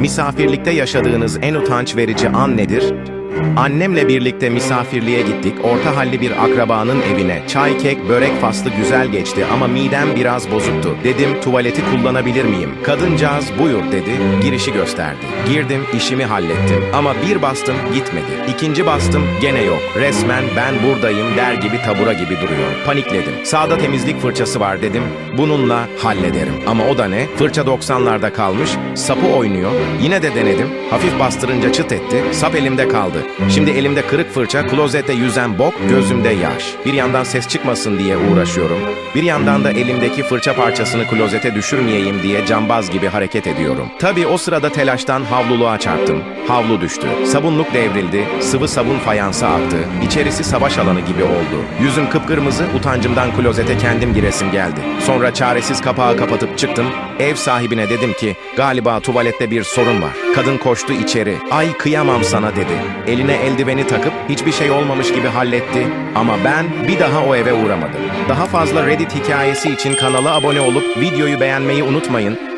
Misafirlikte yaşadığınız en utanç verici an nedir? Annemle birlikte misafirliğe gittik. Orta halli bir akrabanın evine. Çay, kek, börek faslı güzel geçti ama midem biraz bozuktu. Dedim tuvaleti kullanabilir miyim? Kadıncağız buyur dedi. Girişi gösterdi. Girdim, işimi hallettim. Ama bir bastım gitmedi. İkinci bastım gene yok. Resmen ben buradayım der gibi tabura gibi duruyor. Panikledim. Sağda temizlik fırçası var dedim. Bununla hallederim. Ama o da ne? Fırça 90'larda kalmış. Sapı oynuyor. Yine de denedim. Hafif bastırınca çıt etti. Sap elimde kaldı. Şimdi elimde kırık fırça, klozette yüzen bok, gözümde yaş. Bir yandan ses çıkmasın diye uğraşıyorum. Bir yandan da elimdeki fırça parçasını klozete düşürmeyeyim diye cambaz gibi hareket ediyorum. Tabii o sırada telaştan havluluğa çarptım. Havlu düştü. Sabunluk devrildi. Sıvı sabun fayansa aktı. İçerisi savaş alanı gibi oldu. Yüzüm kıpkırmızı, utancımdan klozete kendim giresim geldi. Sonra çaresiz kapağı kapatıp çıktım. Ev sahibine dedim ki galiba tuvalette bir sorun var. Kadın koştu içeri. Ay kıyamam sana dedi. Eline eldiveni takıp hiçbir şey olmamış gibi halletti. Ama ben bir daha o eve uğramadım. Daha fazla Reddit hikayesi için kanala abone olup videoyu beğenmeyi unutmayın.